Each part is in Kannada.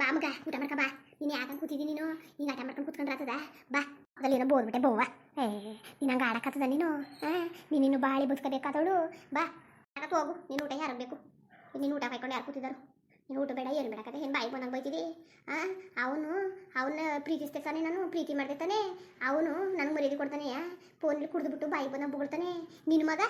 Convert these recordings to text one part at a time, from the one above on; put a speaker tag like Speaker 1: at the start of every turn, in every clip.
Speaker 1: ಬಾ ಮಗ, ಊಟ ಮಾಡ್ಕ ಬಾ. ನೀನು ಯಾಕಂತ ಕೂತಿದ್ದೀನಿ ನೀನು? ಹಿಂಗೆ ಆಟ ಮಾಡ್ಕೊಂಡು ಕೂತ್ಕೊಂಡ್ರೆ ಆತದ ಬಾ ಅದ್ರಲ್ಲಿ ಏನೋ ಬೋದ್ಬಿಟ್ಟೆ ಬೋವ. ಏ, ನೀನು ಹಂಗೆ ಆಡಕ್ಕತ್ತದ ನೀನು? ಹಾಂ ನೀನು ಇನ್ನು ಬಾಳಿ ಬದುಕಬೇಕಾದವಳು. ಬಾ ಹೋಗು. ನೀನು ಊಟ ಯಾರು ಬೇಕು? ನೀನು ಊಟ ಕಾಯ್ಕೊಂಡು ಯಾರು ಕೂತಿದ್ದಾರು ನೀನು ಊಟ ಬೇಡ, ಏನು ಬೇಡಕತ್ತೆ ಏನು ಬಾಯಿ ಬಂದಂಗೆ ಬೈತಿದಿ? ಹಾಂ ಅವನು, ಅವನ್ನ ಪ್ರೀತಿಸ್ತೆ ತಾನೆ ನಾನು, ಪ್ರೀತಿ ಮಾಡ್ದೆ ತಾನೆ. ಅವನು ನನಗೆ ಮರ್ಯಾದೆ ಕೊಡ್ತಾನೆ ಫೋನಲ್ಲಿ ಕುಡಿದ್ಬಿಟ್ಟು ಬಾಯಿ ಬಂದಂಗೆ ಬೊಗಳ್ತಾನೆ. ನಿನ್ನ ಮಗ?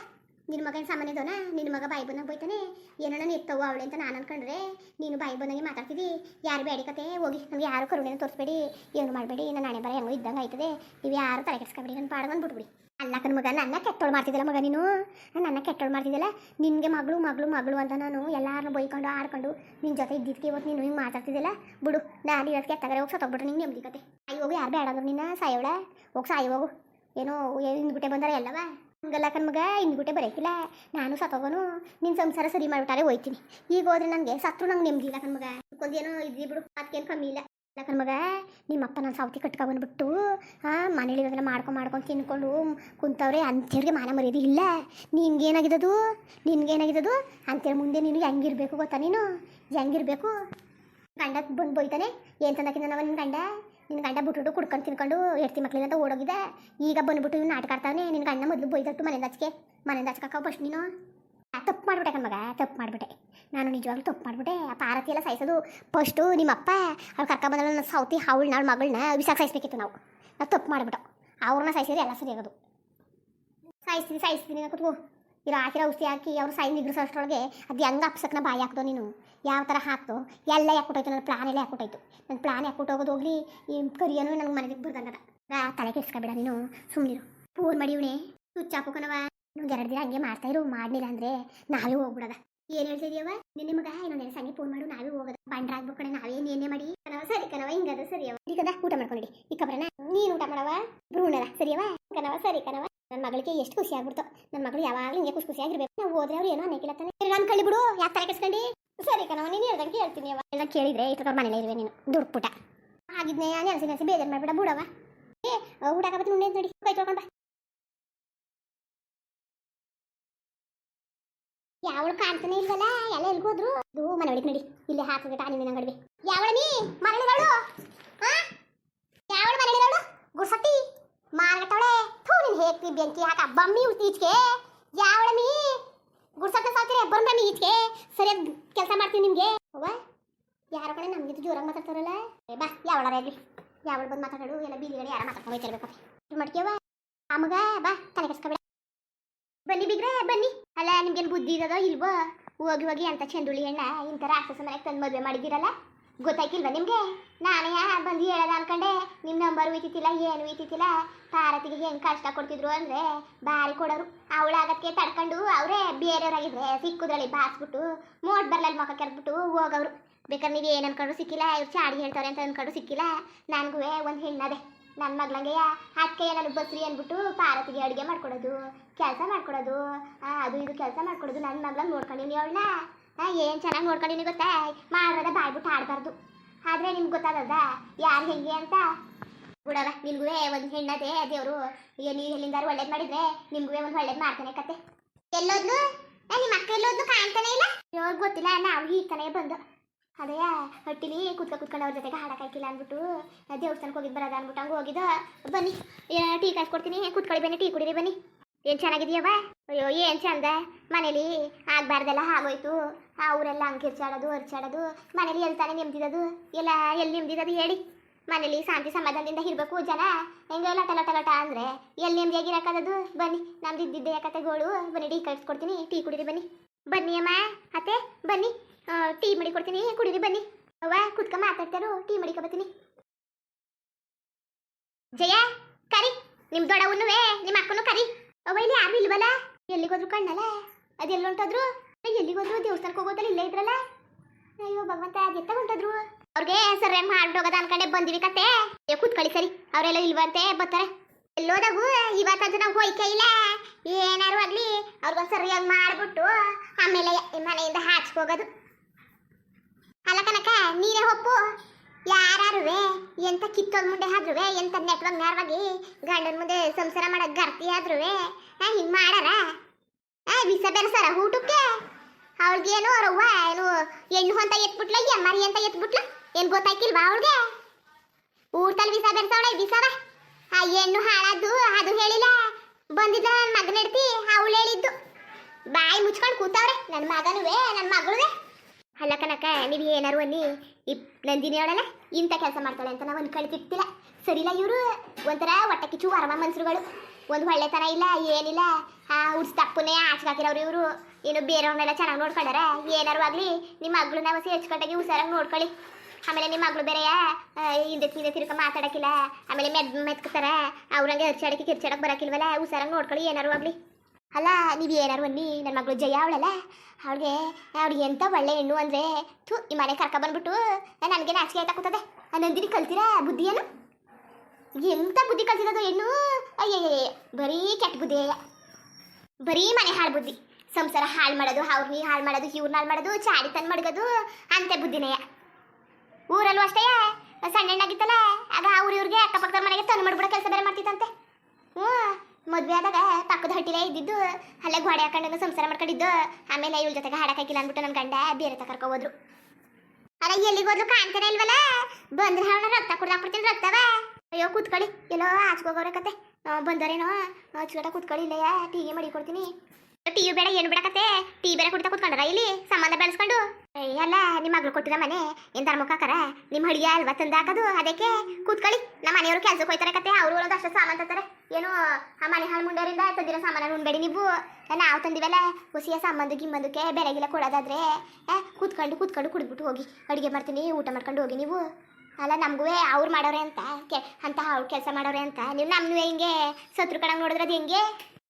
Speaker 1: ನಿನ್ನ ಮಗನ ಸಾಮಾನ್ಯದವನ? ನಿನ್ನ ಮಗ ಬಾಯಿ ಬಂದಂಗೆ ಬೈತಾನೆ ಏನೋ ಎತ್ತವು ಅವಳೆ ಅಂತ ನಾನು ಅನ್ಕೊಂಡ್ರೆ ನೀನು ಬಾಯಿ ಬಂದಂಗೆ ಮಾತಾಡ್ತಿದ್ದಿ ಯಾರು ಬೇಡಿ ಕತೆ? ಹೋಗಿ ನಮ್ಗೆ ಯಾರು ಕರುಣೆನ ತೋರಿಸ್ಬೇಡಿ, ಏನು ಮಾಡಬೇಡಿ ನಾನು ನಾಣೆ ಬರ ಹೆಂಗೋ ಇದ್ದಂಗೆ ಆಯ್ತದೆ. ನೀವು ಯಾರು ತಲೆ ಕೆಡ್ಸ್ಕೊಬೇಡಿ ನನ್ನ ಪಾಡ ಬಿಟ್ಬಿಡಿ ಅಲ್ಲಕ್ಕನ ಮಗ, ನನ್ನ ಕೆಟ್ಟೋಳು ಮಾಡ್ತಿದ್ದಲ್ಲ ಮಗ ನೀನು? ನನ್ನ ಕೆಟ್ಟೋಳು ಮಾಡ್ತಿದ್ದಲ್ಲ ನಿನಗೆ ಮಗಳು ಮಗಳು ಮಗಳು ಅಂತ ನಾನು ಎಲ್ಲರನ್ನೂ ಬೈಕೊಂಡು, ಆಡ್ಕೊಂಡು ನಿನ್ನ ಜೊತೆ ಇದ್ದಿದ್ದಕ್ಕೆ ಇವತ್ತು ನೀನು ಹಿಂಗೆ ಮಾತಾಡ್ತಿದ್ದಿಲ್ಲ ಬಿಡು, ನಾನು ಇವತ್ತು ಕೆಟ್ಟಗಾರೆ ಹೋಗಿ ಸತ್ತೋಗ್ಬಿಟ್ರೆ ನಿಂಗೆ ನೆಮ್ಮದಿ ಕತೆ. ಹೋಗಿ, ಯಾರು ಬೇಡ ಅಂದ್ರೆ ನಿನ್ನ ಸಾಯವಳ ಹೋಗಿ ಸಾಯಿ ಹೋಗು. ಏನೋ ಹಿಂದ್ಬಿಟ್ಟೆ ಬಂದಾರ ಎಲ್ಲವ? ಹಂಗಲ್ಲ ಕಣ್ಮಗ ಗುಟೆ ಬರೋಕಿಲ್ಲ ನಾನು ಸತ್ತೋಗೋನು ನಿನ್ನ ಸಂಸಾರ ಸರಿ ಮಾಡ್ಬಿಟ್ಟಾರೆ ಹೋಯ್ತೀನಿ. ಈಗ ಹೋದ್ರೆ ನನಗೆ ಸತ್ರು ನಂಗೆ ನೆಮ್ಮದಿ ಇಲ್ಲ ಕಣ್ಮಗ ಒಂದೇನೋ ಇದ್ರಿ ಬಿಡು ಅದಕ್ಕೇನು ಕಮ್ಮಿ ಇಲ್ಲ. ಇಲ್ಲ ಕಣ್ಮಗ ನಿಮ್ಮಪ್ಪ ನಾನು ಸೌತಿ ಕಟ್ಕೊಂಡ್ಬಂದ್ಬಿಟ್ಟು ಹಾಂ ಮನೇಲಿ ಇವಾಗೆಲ್ಲ ಮಾಡ್ಕೊಂಡು ಮಾಡ್ಕೊಂಡು ತಿನ್ಕೊಂಡು ಕುಂತವ್ರೆ ಅಂಥೇಳಿಗೆ ಮಾನ ಮರ್ಯಾದೆ ಇಲ್ಲ. ನಿನ್ಗೇನಾಗಿದ್ದದು ನಿನ್ಗೇನಾಗಿದ್ದದು ಅಂತೇಳಿ ಮುಂದೆ ನೀನು ಹೆಂಗಿರ್ಬೇಕು ಗೊತ್ತಾ ನೀನು? ಹೆಂಗಿರ್ಬೇಕು? ಗಂಡ ಬಂದು ಬೋಯ್ತಾನೆ? ಏನು ತಂದಕ್ಕಿಂತ ನಾವು ನಿನ್ನ ಗಂಡ? ನಿನ್ನ ಗಂಡ ಬಿಟ್ಬಿಟ್ಟು ಕುಡ್ಕೊಂಡು ತಿನ್ಕೊಂಡು ಹೆಡ್ತಿ ಮಕ್ಕಳಿಂದ ಓಡೋಗಿದೆ. ಈಗ ಬಂದ್ಬಿಟ್ಟು ಇವ್ನು ನಾಟಕ ಆಡ್ತಾವನೆ ನಿನ್ನ ಗಂಡ ಮೊದಲು ಬೈದಟ್ಟು ಮನೆಯಿಂದ ಹಚ್ಕೆ ಮನೆಯಿಂದ ಹಚ್ಕಾಕ ಫಸ್ಟ್ ನೀನು. ತಪ್ಪು ಮಾಡಿಬಿಟ್ಟೆ ಕಣ್ಮಗ ತಪ್ಪು ಮಾಡಿಬಿಟ್ಟೆ. ನಾನು ನಿಜವಾಗ್ಲೂ ತಪ್ಪು ಮಾಡಿಬಿಟ್ಟೆ. ಆ ಪಾರತಿ ಎಲ್ಲ ಸಾಯಿಸೋದು ಫಸ್ಟು ನಿಮ್ಮಪ್ಪ ಅವ್ರು ಕರ್ಕ ಬಂದ ನನ್ನ ಸೌತಿ ಹಾವಳು ನಾಳು ಮಗಳನ್ನ ಬಿಸಾಕ್ ಸಾಯಿಸ್ಬೇಕಿತ್ತು ನಾವು. ನಾವು ತಪ್ಪು ಮಾಡಿಬಿಟ್ಟು ಅವ್ರನ್ನ ಸಾಯಿಸಿದ್ರೆ ಎಲ್ಲ ಸರಿ ಆಗೋದು. ಸಾಯಿಸ್ತೀನಿ ಸಾಯಿಸ್ತೀನಿ, ಕೂತ್ಕೋ. ಇರೋ ಹಾಕಿರೋ ಔಷಧಿ ಹಾಕಿ ಅವ್ರು ಸಾಯಿ ನಿಗ್ರಿಸೋಷ್ಟರೊಳಗೆ ಅದು ಹೆಂಗೆ ಅಪ್ಸಕ್ನ ಬಾಯಿ ಹಾಕ್ದೋ ನೀನು? ಯಾವ ಥರ ಹಾಕ್ತು ಎಲ್ಲ ಯಾಕೊಟ್ಟೋಯ್ತು ನನ್ನ ಪ್ಲಾನ್ ಎಲ್ಲ ಯಾಕೊಟ್ಟೋಯ್ತು ನನ್ನ ಪ್ಲಾನ್ ಯಾಕೊಟ್ಟು ಹೋಗೋದು ಹೋಗ್ಲಿ, ಈ ಕರಿಯನು ನನಗೆ ಮನೆಗೆ ಬರ್ದಂಗದ. ತಲೆ ಕೆಡ್ಸ್ಕೊಬೇಡ ನೀನು ಸುಮ್ಮನಿರು ಫೋನ್ ಮಾಡಿ ಇವನೇ ಸ್ವಿಚ್ ಇನ್ನೊಂದು ಎರಡು ದಿನ ಹಂಗೆ ಮಾಡ್ತಾಯಿರು ಮಾಡಲಿಲ್ಲ ಅಂದರೆ ನಾವೇ ಹೋಗ್ಬಿಡದ. ಏನು ಹೇಳ್ತಿದ್ಯವ ನಿನ್ನ ಮಗ ಏನೋ ಎರಡು ಫೋನ್ ಮಾಡು, ನಾವೇ ಹೋಗದ. ಬಂಡ್ರ ಆಗ್ಬೇಕು ನಾವೇ ಏನೇ ಮಾಡಿ? ಕನವ ಸರಿ ಕನವ ಹಿಂಗದ ಸರಿಯವ ಈಗದ ಊಟ ಮಾಡ್ಕೊಂಡಿ ಈ ಕಬ್ರನ ನೀನ್ ಊಟ ಮಾಡವ ಭ್ರೂಣದ ಸರಿಯವ ಕನವ ಸರಿ ಕನವ ನನ್ನ ಮಗಳಿಗೆ ಎಷ್ಟು ಖುಷಿ ಆಗ್ಬಿಡ್ತು. ನನ್ನ ಮಗಳು ಯಾವಾಗಲೂ ಹಿಂಗೆ ಖುಷಿ ಖುಷಿಯಾಗಿರ್ಬೇಕು. ನಾವು ಹೋದ್ರೆ ಅವ್ರು ಏನೋ ಅನ್ನಕ್ಕಿಲ್ಲ ತಾನೆ ನಾನು ಕಳಿ ಬಿಡು, ಯಾಕೆ ತಲೆ ಕೆಡ್ಸ್ಕೊಂಡು? ಸರಿ ಕನವ ನೀನು ಹೇಳ್ದಂಗೆ ಕೇಳ್ತೀನಿ ಅವ ಎಲ್ಲ ಕೇಳಿದ್ರೆ ಇಷ್ಟೊತ್ತ ಮನೇಲಿ ಇರುವೆ ನೀನು. ದುಡ್ಡು ಪುಟ ಆಗಿದ್ನೇ ನೆನೆಸಿ ನೆನೆಸಿ ಬೇಜಾರು ಮಾಡ್ಬಿಡ ಬಿಡವ ಏ, ಊಟ ಹಾಕಬತ್ತಿ ನೋಡಿ. ಕೈ ತೊಳ್ಕೊಂಡ ಯಾವಳು ಕಾಣ್ತಾನೆ ಇಲ್ವಲ್ಲ? ಎಲ್ಲ ಎಲ್ಗೋದ್ರು ಅದು ಮನೆ ಒಳಗೆ ನಡಿ. ಇಲ್ಲಿ ಹಾಕಿದ್ರೆ ಟಾನಿ ನಿನ್ನ ಗಡಿವೆ ಯಾವಳ ನೀ? ಮರಳಿಗಳು? ಯಾವಳು ಮರಳಿಗಳು? ಗುರ್ಸಟ್ಟಿ ಮಾರ್ಗಟ್ಟವಳೆ? ಥೂ, ನಿನ್ ಹೇಗ್ತಿ ಬೆಂಕಿ ಹಾಕ ಬಮ್ಮಿ ಈಚೆಗೆ. ಯಾವಳ ನೀ? ಗುಡ್ಸತ್ತ ಸಾಕ್ರೆ ಬಂದ ಈಚೆಗೆ. ಸರಿಯಾಗಿ ಕೆಲಸ ಮಾಡ್ತೀನಿ ನಿಮ್ಗೆ. ಅವ್ವ ಯಾರ ಕಡೆ ನಮ್ಗಿಂತ ಜೋರಾಗಿ ಮಾತಾಡ್ತಾರಲ್ಲ? ಬಾ ಯಾವಳ ರೀ ಯಾವಳ ಬಂದು ಮಾತಾಡೋದು ಎಲ್ಲ ಬೀದಿಗಡೆ ಯಾರ ಮಾತಾಡ್ಕೊಂಡು ಹೋಯ್ತಿರ್ಬೇಕತ್ತೆ ಮಟ್ಕೆವ ಆ ಮಗ, ಬಾ, ತಲೆ ಕೆಸ್ಕೊಬೇಡ ಬನ್ನಿ ಬಿಗ್ರೆ, ಬನ್ನಿ. ಅಲ್ಲ, ನಿಮ್ಗೇನು ಬುದ್ಧಿ ಇರೋದೋ ಇಲ್ವೋ? ಹೋಗಿ ಹೋಗಿ ಅಂತ ಚೆಂಡುಳಿ ಹೆಣ್ಣ ಇಂಥ ರಾಕ್ಷಸ ಮನೆಗೆ ತಂದು ಮದುವೆ ಮಾಡಿದ್ದೀರಲ್ಲ? ಗೊತ್ತಾಯ್ತಿಲ್ವಾ ನಿಮಗೆ? ನಾನೇ ಬಂದು ಹೇಳೋದ ಅನ್ಕಂಡೆ. ನಿಮ್ಮ ನಂಬರ್ ಉಯ್ತಿತ್ತಿಲ್ಲ, ಏನು ಉಯ್ತಿತ್ತಿಲ್ಲ. ಪಾರತಿಗೆ ಹೆಂಗೆ ಕಷ್ಟ ಕೊಡ್ತಿದ್ರು ಅಂದರೆ ಬಾರಿ ಕೊಡೋರು. ಅವಳು ಆಗಕ್ಕೆ ತಡ್ಕೊಂಡು ಅವರೇ ಬೇರೆಯವ್ರಾಗಿದ್ರೆ ಸಿಕ್ಕುದ್ರಲ್ಲಿ ಬಾಸ್ಬಿಟ್ಟು ಮೋಟ್ ಬರ್ಲಲ್ಲಿ ಮುಖ ಕೆರೆದ್ಬಿಟ್ಟು ಹೋಗವ್ರು. ಬೇಕಾದ್ರೆ ನೀವು ಏನು ಅನ್ಕೊಂಡ್ರು ಸಿಕ್ಕಿಲ್ಲ, ಇವ್ರು ಚಾಡಿ ಹೇಳ್ತಾರೆ ಅಂತ ಅನ್ಕೊಂಡು ಸಿಕ್ಕಿಲ್ಲ. ನನಗೂ ಒಂದು ಹೆಣ್ಣದೆ. ನನ್ನ ಮಗ್ಳಂಗೆಯ ಅಕ್ಕಯ್ಯ ನನಗೆ ಬಸ್ರಿ ಅಂದ್ಬಿಟ್ಟು ಪಾರತಿಗೆ ಅಡುಗೆ ಮಾಡ್ಕೊಡೋದು, ಕೆಲಸ ಮಾಡ್ಕೊಡೋದು. ಅದು ಇದು ಕೆಲಸ ಮಾಡ್ಕೊಡೋದು ನನ್ನ ಮಗ್ಳಂಗೆ ನೋಡ್ಕೊಂಡಿನಿ ಅವಳನ್ನ ಏನು ಚೆನ್ನಾಗಿ ನೋಡ್ಕೊಂಡಿನಿ ಗೊತ್ತಾ? ಮಾಡ್ರದ ಬಾಯ್ಬಿಟ್ಟು ಆಡಬಾರ್ದು. ಆದರೆ ನಿಮ್ಗೆ ಗೊತ್ತಾಗದ ಯಾರು ಹೆಂಗೆ ಅಂತ? ಬಿಡವ ನಿಮ್ಗೂ ಒಂದು ಹೆಣ್ಣದೆ ದೇವರು. ನೀವು ಎಲ್ಲಿಂದಾರು ಒಳ್ಳೇದು ಮಾಡಿದ್ರೆ ನಿಮ್ಗೂ ಒಂದು ಒಳ್ಳೇದು ಮಾಡ್ತಾನೆ ಕತೆ. ಎಲ್ಲೋದ್ಲು? ನಿಮ್ಮ ಅಕ್ಕ ಎಲ್ಲೋದ್ಲು ಕಾಣ್ತಾನೆ ಇಲ್ಲ? ಇವಾಗ ಗೊತ್ತಿಲ್ಲ, ನಾವು ಈ ತನೇ ಬಂದು. ಅದೇ ಹೊಟ್ಟಿಲಿ ಕುತ್ಕ ಕುತ್ಕೊಂಡು ಅವ್ರ ಜೊತೆಗೆ ಹಾಡಕ್ಕಾಗಿಲ್ಲ ಅಂದ್ಬಿಟ್ಟು ದೇವಸ್ಥಾನಕ್ಕೆ ಹೋಗಿದ್ದು ಬರೋದ ಅಂದ್ಬಿಟ್ಟು ಹಂಗೆ ಹೋಗಿದ್ದು. ಬನ್ನಿ ಟೀ ಕಾಯಿಸ್ಕೊಡ್ತೀನಿ ಕೂತ್ಕೊಳ್ಳಿ ಬನ್ನಿ, ಟೀ ಕುಡಿರಿ ಬನ್ನಿ. ಏನು ಚೆನ್ನಾಗಿದೆಯವ ಅಯ್ಯೋ, ಏನು ಚಂದ. ಮನೇಲಿ ಆಗ್ಬಾರ್ದೆಲ್ಲ ಆಗೋಯ್ತು. ಅವರೆಲ್ಲ ಹಂಗೆ ಕಿರ್ಚಾಡೋದು ಅರ್ಚಾಡೋದು ಮನೇಲಿ ಎಲ್ಲಿ ತಾನೇ ನೆಮ್ಮದಿರೋದು ಎಲ್ಲ ಎಲ್ಲಿ ನೆಮ್ಮದಿರೋದು ಹೇಳಿ. ಮನೇಲಿ ಶಾಂತಿ ಸಮಾಧಾನದಿಂದ ಇರಬೇಕು ಜನ. ಹೆಂಗೆ ಲಟ ಲಟ ಲಟ ಅಂದರೆ ಎಲ್ಲಿ ನೆಮ್ಮದಿಯಾಗಿರಕ್ಕದದು ಬನ್ನಿ ನಮ್ದು ಇದ್ದಿದ್ದೆ ಕತೆಗಳು. ಬನ್ನಿ, ಟೀ ಕಳಿಸ್ಕೊಡ್ತೀನಿ ಟೀ ಕುಡಿರಿ ಬನ್ನಿ. ಬನ್ನಿ ಅಮ್ಮ ಅತ್ತೆ, ಬನ್ನಿ. ಟೀ ಮಾಡಿ ಕೊಡ್ತೀನಿ. ಕುಡಿರಿ, ಬನ್ನಿ. ಅವ್ವ, ಕುತ್ಕ, ಮಾತಾಡ್ತಾರೋ. ಟೀ ಮಾಡಿಕೊ ಬರ್ತೀನಿ. ಜಯ, ಕರಿ. ನಿಮ್ ದೊಡ್ಡವನ್ನುವೆ ನಿಮ್ಮ ಅಕ್ಕನು ಕರಿ. ಅವ್ವ, ಇಲ್ಲಿ ಯಾರು ಇಲ್ವಲ್ಲ? ಎಲ್ಲಿಗೋದ್ರು ಕಣ್ಣಲ್ಲ? ಅದು ಎಲ್ಲಿ ಹೊಂಟೋದ್ರು ಎಲ್ಲಿಗೋದ್ರು ದೇವಸ್ಥಾನಕ್ಕೆ ಹೋಗೋದಲ್ಲ ಇಲ್ಲೇ ಇದ್ರಲ್ಲ? ಅಯ್ಯೋ, ಭಗವಂತ ಅದೆತ್ತ ಹೊಂಟೋದ್ರು? ಅವ್ರಿಗೆ ಸರಿಯಾಗಿ ಮಾಡ್ಬಿಟ್ಟೋಗದ ಅನ್ಕೊಂಡೆ ಬಂದಿವಿ ಕತೆ. ಕೂತ್ಕೊಳ್ಳಿ, ಸರಿ. ಅವರೆಲ್ಲ ಇಲ್ವಂತೆ ಬರ್ತಾರೆ. ಎಲ್ಲೋದಾಗು, ಇವತ್ತಂತೂ ನಾವು ಹೋಯ್ಕೆ ಇಲ್ಲ. ಏನಾರು ಆಗ್ಲಿ, ಅವ್ರಿಗೊಂದು ಸರಿಯಾಗಿ ಮಾಡ್ಬಿಟ್ಟು ಆಮೇಲೆ ಮನೆಯಿಂದ ಹಾಚ್ಕೋಗೋದು ಅಲ್ಲ ಕನಕ ನೀನೇ ಒಪ್ಪು? ಯಾರುವೆ ಎಂತ ಕಿತ್ತೋದ್ ಮುಂದೆ ಆದ್ರುವೆ ಎಂತ ನೆಟ್ವರ್ಕ್ ನೇರವಾಗಿ ಗಂಡನ ಮುಂದೆ ಸಂಸಾರ ಮಾಡಕ್ ಗರ್ತಿ ಆದ್ರುವೆ ಹಿಂಗ್ ಮಾಡಾರ? ವಿಸ ಬೆರೆಸಾರ ಊಟಕ್ಕೆ? ಅವ್ಳಿಗೇನು ಅವ್ರವ್ವ ಏನು ಹೆಣ್ಣು ಅಂತ ಎತ್ಬಿಟ್ಲ, ಎಮ್ಮರಿ ಅಂತ ಎತ್ಬಿಟ್ಲ? ಏನ್ ಗೊತ್ತಾಯ್ತಿಲ್ವಾ ಅವಳಿಗೆ? ಊಟಲ್ಲಿ ವಿಸ ಬೆರ್ಸವಳೆ ಬಿಸವ ಆ ಹೆಣ್ಣು ಹಾಳಾದ್ದು, ಅದು ಹೇಳಿಲ್ಲ. ಬಂದಿದ್ದ ನನ್ನ ಮಗನ ಹಿಡ್ತಿ, ಅವಳು ಹೇಳಿದ್ದು. ಬಾಯಿ ಮುಚ್ಕೊಂಡು ಕೂತವ್ರೆ ನನ್ನ ಮಗನುವೆ ನನ್ನ ಮಗಳುವೆ. ಅಲ್ಲ ಕನಕ ನೀವು ಏನಾರು ಅನ್ನಿ, ಇಪ್ ನಂದಿನಿ ಅವಳಲ್ಲ ಇಂಥ ಕೆಲಸ ಮಾಡ್ತಾಳೆ ಅಂತ ನಾವು ಅನ್ಕೊಳ್ತಿರ್ತಿಲ್ಲ ಸರಿಲ್ಲ ಇವರು, ಒಂಥರ ಹೊಟ್ಟೆ ಕಿಚ್ಚು ವರಮ ಮನ್ಸರುಗಳು. ಒಂದು ಒಳ್ಳೆತನ ಇಲ್ಲ, ಏನಿಲ್ಲ. ಉಡ್ಸ್ದಪ್ಪನೇ ಆಚೆ ಹಾಕಿರೋರು ಇವರು. ಏನು ಬೇರೆಯವ್ರನ್ನೆಲ್ಲ ಚೆನ್ನಾಗಿ ನೋಡ್ಕೊಂಡಾರ. ಏನಾರು ಆಗಲಿ ನಿಮ್ಮ ಮಗಳು ನಾವು ಹೆಚ್ಚುಕಟ್ಟಾಗಿ ಹುಷಾರಾಗಿ ನೋಡ್ಕೊಳ್ಳಿ. ಆಮೇಲೆ ನಿಮ್ಮ ಮಗಳು ಬೇರೆಯ? ಹಿಂದೆ ಹಿಂದೆ ತಿರ್ಕ ಮಾತಾಡಕ್ಕಿಲ್ಲ. ಆಮೇಲೆ ಮೆದ್ ಮೆತ್ಕೋತಾರೆ. ಅವ್ರಂಗೆ ಹರ್ಚಾಡಕ್ಕೆ ಕಿರ್ಚಾಡಕ್ಕೆ ಬರೋಕ್ಕಿಲ್ವಲ್ಲ? ಹುಷಾರಾಗಿ ನೋಡ್ಕೊಳ್ಳಿ, ಏನಾರು ಆಗಲಿ. ಅಲ್ಲ, ನೀವು ಏನಾರು ಬನ್ನಿ ನನ್ನ ಮಗಳು ಜಯ ಅವಳಲ್ಲ, ಅವಳಿಗೆ ಅವ್ಳಿಗೆ ಎಂತ ಒಳ್ಳೆ ಹೆಣ್ಣು ಅಂದರೆ, ಥೂ, ಈ ಮನೆ ಕರ್ಕ ಬಂದ್ಬಿಟ್ಟು ನನಗೆ ನಾಚಿಕೆ ಆಯ್ತಾ ಕೂತದೆ. ನಂದಿನಿ ಕಲ್ತೀರಾ ಬುದ್ಧಿಯನ್ನು? ಎಂತ ಬುದ್ಧಿ ಕಲ್ತಿರೋದು ಹೆಣ್ಣು? ಅಯ್ಯಯ್ಯ ಬರೀ ಕೆಟ್ಟ ಬುದ್ಧಿ ಬರೀ ಮನೆ ಹಾಳು ಬುದ್ಧಿ. ಸಂಸಾರ ಹಾಳು ಮಾಡೋದು ಅವ್ರನ್ನ ಹಾಳು ಮಾಡೋದು ಇವ್ರನ್ನ ಹಾಳು ಮಾಡೋದು ಚಾಡಿ ತಂದು ಮಡಗೋದು, ಅಂತೆ ಬುದ್ಧಿನಯ್ಯ ಊರಲ್ಲೂ ಅಷ್ಟೇ ಸಣ್ಣ ಹೆಣ್ಣಾಗಿತ್ತಲ್ಲ, ಆಗ ಅವ್ರ ಇವ್ರಿಗೆ ಅಕ್ಕಪಕ್ಕದ ಮನೆಗೆ ತಂದು ಮಾಡ್ಬಿಡೋ ಕೆಲಸ ಬೇರೆ ಮಾಡ್ತಿತ್ತಂತೆ. ಹ್ಞೂ ಮದ್ವೆ ಆದಾಗ ಪಕ್ಕದ ಹಟ್ಟಿಲೇ ಇದ್ದಿದ್ದು, ಅಲ್ಲೇ ಗೋಡೆ ಹಾಕೊಂಡು ಸಂಸಾರ ಮಾಡ್ಕೊಂಡಿದ್ದು, ಆಮೇಲೆ ಇವಳ ಜೊತೆಗೆ ಹಾಡಕ್ಕಾಗಿಲ್ಲ ಅಂದ್ಬಿಟ್ಟು ನನ್ನ ಗಂಡ ಬೇರೆ ತ ಹೋದ್ರು. ಅಲ್ಲ, ಎಲ್ಲಿಗೆ ಹೋದ್ರು ಕಾಣ್ತಾನೆ ಇಲ್ವಲ್ಲ? ಬಂದ್ರೆ ಅವನ ರಕ್ತ ಕುಡ್ದಾಕ್ಬಿಡ್ತೀನಿ ರಕ್ತವ. ಅಯ್ಯೋ, ಕೂತ್ಕೊಳ್ಳಿ. ಎಲ್ಲೋ ಹೋಗೋರ ಕತೆ. ಬಂದರೇನೋ? ಚೂಟ ಕೂತ್ಕೊಳ್ಳಿ ಇಲ್ಲಯ್ಯ ಟೀಗೆ ಮಾಡಿ ಕೊಡ್ತೀನಿ. ಟೀ ಬೇಡ, ಏನು ಬಿಡಕತ್ತೆ ಟೀ ಬೇರೆ ಕುಡ್ತಾ ಕುತ್ಕೊಂಡ್ರ ಇಲ್ಲಿ? ಸಂಬಂಧ ಬೆಳೆಸ್ಕೊಂಡು? ಅಲ್ಲ, ನಿಮ್ಮ ಮಗಳು ಕೊಟ್ಟಿರ ಮನೆ ಏನ್ ಧರ್ಮಕ್ಕಾಕರ ನಿಮ್ಮ ಹಳಿಗೆ ಅಲ್ವಾ ತಂದಾಕದು ಅದಕ್ಕೆ ಕೂತ್ಕೊಳ್ಳಿ. ನಮ್ಮ ಮನೆಯವರು ಕೆಲ್ಸಕ್ಕೆ ಹೋಯ್ತಾರೆ ಕತೆ. ಅವರು ಒಂದಷ್ಟು ಅಷ್ಟು ಸಾಮಾನು ತರ್ತಾರೆ. ಏನು ಆ ಮನೆ ಹಾಳು ಮುಂಡೋರಿಂದ ತಂದಿರೋ ಸಾಮಾನು ಉಣ್ಬೇಡಿ ನೀವು. ನಾವು ತಂದಿವಲ್ಲ, ಹುಸಿಯ ಸಂಬಂಧ ಗಿಮ್ಮಂದಕ್ಕೆ ಬೆಳಗಿಲ್ಲ ಕೊಡೋದಾದ್ರೆ ಕೂತ್ಕೊಂಡು ಕೂತ್ಕೊಂಡು ಕುಡಿದ್ಬಿಟ್ಟು ಹೋಗಿ. ಅಡುಗೆ ಮಾಡ್ತೀನಿ, ಊಟ ಮಾಡ್ಕೊಂಡು ಹೋಗಿ ನೀವು. ಅಲ್ಲ ನಮಗೂ ಅವ್ರು ಮಾಡೋರೆ ಅಂತ, ಕೆ, ಅಂತ ಅವ್ರು ಕೆಲಸ ಮಾಡೋರೆ ಅಂತ. ನೀವು ನಮ್ಮನ್ನು ಹೆಂಗೆ ಸತ್ರು ಕಡೆ ನೋಡಿದ್ರೆ ಅದು ಹೆಂಗೆ?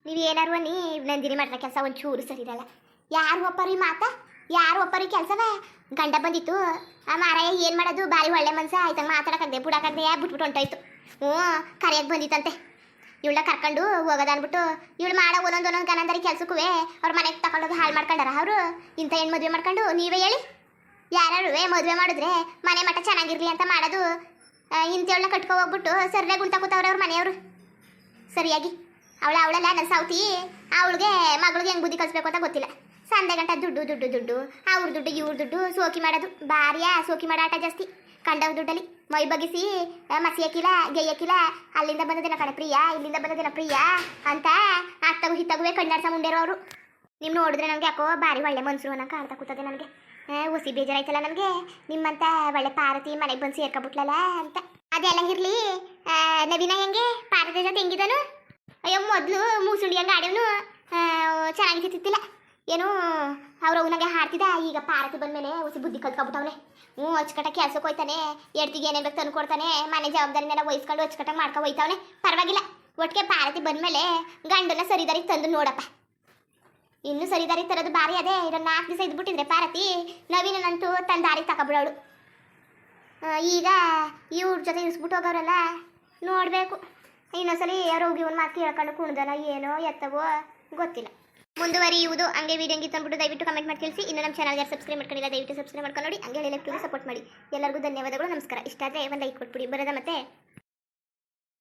Speaker 1: ನೀವು ಏನಾರು ನೀವು ನಂದಿನಿ ಮಾಡಿರೋ ಕೆಲಸ ಒಂಚೂರು ಸರಿ ಇರಲ್ಲ. ಯಾರು ಒಪ್ಪರಿ ಮಾತ? ಯಾರು ಒಪ್ಪರಿ ಕೆಲಸವ? ಗಂಡ ಬಂದಿತ್ತು. ಆ ಮಾರಾಯ, ಏನು ಮಾಡೋದು? ಬಾರಿ ಒಳ್ಳೆ ಮನ್ಸ. ಆಯ್ತಂಗೆ ಮಾತಾಡೋಕ್ಕಾಗದೆ ಬಿಡಾಕಾಗದೆ ಬಿಟ್ಬಿಟ್ಟು ಹೊಂಟೋಯ್ತು. ಹ್ಞೂ ಕರೆಯಕ್ಕೆ ಬಂದಿತ್ತಂತೆ. ಇವಳ ಕರ್ಕೊಂಡು ಹೋಗೋದು ಅಂದ್ಬಿಟ್ಟು ಇವಳು ಮಾಡೋ ಒಂದೊಂದು ಒಂದೊಂದು ಗನಂದರಿ ಕೆಲಸಕ್ಕೂ ಅವ್ರ ಮನೆಗೆ ತಗೊಂಡೋಗಿ ಹಾಳು ಮಾಡ್ಕೊಂಡಾರ ಅವರು? ಇಂಥ ಏನು ಮದುವೆ ಮಾಡ್ಕೊಂಡು? ನೀವೇ ಹೇಳಿ. ಯಾರು ಮದುವೆ ಮಾಡಿದ್ರೆ ಮನೆ ಮಠ ಚೆನ್ನಾಗಿರ್ಲಿ ಅಂತ ಮಾಡೋದು ಇಂಥವಳನ್ನ ಕಟ್ಕೊ ಹೋಗ್ಬಿಟ್ಟು ಸರಿಯಾಗಿ ಗುಂತ ಕೂತವ್ರೆ ಅವ್ರ ಮನೆಯವರು. ಸರಿಯಾಗಿ. ಅವಳ ಅವಳಲ್ಲ ನನ್ನ ಸೌತಿ ಅವಳಿಗೆ ಮಗಳಿಗೆ ಹೆಂಗ್ ಬುದ್ಧಿ ಕಲಿಸ್ಬೇಕು ಅಂತ ಗೊತ್ತಿಲ್ಲ. ಸಂದೆ ಗಂಟ ದುಡ್ಡು ದುಡ್ಡು ದುಡ್ಡು. ಅವ್ರ ದುಡ್ಡು, ಇವ್ರ ದುಡ್ಡು, ಸೋಕಿ ಮಾಡೋದು. ಭಾರಿಯ ಸೋಕಿ ಮಾಡಾಟ ಜಾಸ್ತಿ. ಕಂಡವ್ ದುಡ್ಡಲ್ಲಿ. ಮೈ ಬಗ್ಗಿಸಿ ಮಸಿಯಕ್ಕಿಲ್ಲ ಗೆಯ್ಯಕ್ಕಿಲ್ಲ ಅಲ್ಲಿಂದ ಬಂದದಿನ ಕಣೆ ಪ್ರಿಯ, ಇಲ್ಲಿಂದ ಬಂದದಿನ ಪ್ರಿಯ ಅಂತ ಅತ್ತಗು ಹಿತ್ತಗುವೆ ಕಣ್ಣಾಡ್ಸ ಮುಂಡೇರೋ ಅವರು. ನಿಮ್ಮ ನೋಡಿದ್ರೆ ನನಗೆ ಯಾಕೋ ಭಾರಿ ಒಳ್ಳೆ ಮನ್ಸರು ಅನ್ನೋ ಕಾಣ್ತಾ ಕೂತದೆ ನನಗೆ. ಹುಸಿ ಬೇಜಾರಾಯ್ತಲ್ಲ ನನಗೆ. ನಿಮ್ಮಂತ ಒಳ್ಳೆ ಪಾರ್ವತಿ ಮನೆಗೆ ಬಂದು ಸೇರ್ಕೊಬಿಟ್ಲಲ್ಲ ಅಂತ. ಅದೆಲ್ಲ ಇರ್ಲಿ. ನವೀನ ಹೆಂಗೆ? ಪಾರ್ವತಿ ಜೊತೆ ಹೆಂಗಿದನು ಅಯ್ಯೋ, ಮೊದಲು ಮೂಸುಂಡಿ ಹಂಗೆ ಆಡ್ಯವನು ಚೆನ್ನಾಗಿ ತಿತ್ತಿಲ್ಲ ಏನು ಅವ್ರ ಅವನಾಗೆ ಹಾಡ್ತಿದ್ದ, ಈಗ ಪಾರತಿ ಬಂದಮೇಲೆ ಉಸಿ ಬುದ್ಧಿ ಕಲ್ತ್ಕೊಬಿಟ್ಟವನೆ. ಹ್ಞೂ ಅಚ್ಚುಕಟ್ಟ ಕೆಲ್ಸಕ್ಕೆ ಹೋಯ್ತಾನೆ, ಎಡ್ತಿಗೆ ಏನೇನು ಬೇಕು ತಂದು ಕೊಡ್ತಾನೆ, ಮನೆ ಜವಾಬ್ದಾರಿನೆಲ್ಲ ವಹಿಸ್ಕೊಂಡು ಅಚ್ಚುಕಟ್ಟಾಗಿ ಮಾಡ್ಕೊ ಹೋಯ್ತಾವನೆ. ಪರವಾಗಿಲ್ಲ ಒಟ್ಟಿಗೆ ಪಾರತಿ ಬಂದಮೇಲೆ ಗಂಡನ ಸರಿದಾರಿ ತಂದು ನೋಡಪ್ಪ. ಇನ್ನು ಸರಿದಾರಿ ತರೋದು ಬಾರಿ ಅದೇ, ಇರೋ ನಾಲ್ಕು ದಿವಸ ಇದ್ಬಿಟ್ಟಿದ್ರೆ ಪಾರತಿ ನವೀನಂತೂ ತನ್ನ ದಾರಿ ತಗೊಬಿಡೋಳು ಈಗ ಇವ್ರ ಜೊತೆ ಇರಿಸ್ಬಿಟ್ಟು ಹೋಗೋರಲ್ಲ ನೋಡಬೇಕು. ಇನ್ನೊಂದ್ಸಲಿ ರೋಗಿ ಒಂದು ಮಾತು ಕೇಳ್ಕೊಂಡು ಕುಣ್ದಲ್ಲ ಏನೋ ಎತ್ತವೋ ಗೊತ್ತಿಲ್ಲ. ಮುಂದುವರಿಯುವುದು ಹಂಗೆ ವೀಡಿಯೋ ಹಂಗೆ ತಂದ್ಬಿಟ್ಟು ದಯವಿಟ್ಟು ಕಮೆಂಟ್ ಮಾಡಿ ತಿಳಿಸಿ ಇನ್ನು ನಮ್ಮ ಚಾನಲ್ಗೆ ಸಬ್ಸ್ಕ್ರೈಬ್ ಮಾಡ್ಕೊಂಡಿಲ್ಲ, ದಯವಿಟ್ಟು ಸಬ್ಸ್ಕ್ರೈಬ್ ಮಾಡ್ಕೊಂಡು ನೋಡಿ. ಹಂಗೆ ಎಲೆಕ್ಟ್ರಿಗೆ ಸಪೋರ್ಟ್ ಮಾಡಿ. ಎಲ್ಲರಿಗೂ ಧನ್ಯವಾದಗಳು, ನಮಸ್ಕಾರ. ಇಷ್ಟ ಆದರೆ ಒಂದು ಲೈಕ್ ಕೊಟ್ಬಿಡಿ. ಬರೋದ ಮತ್ತೆ?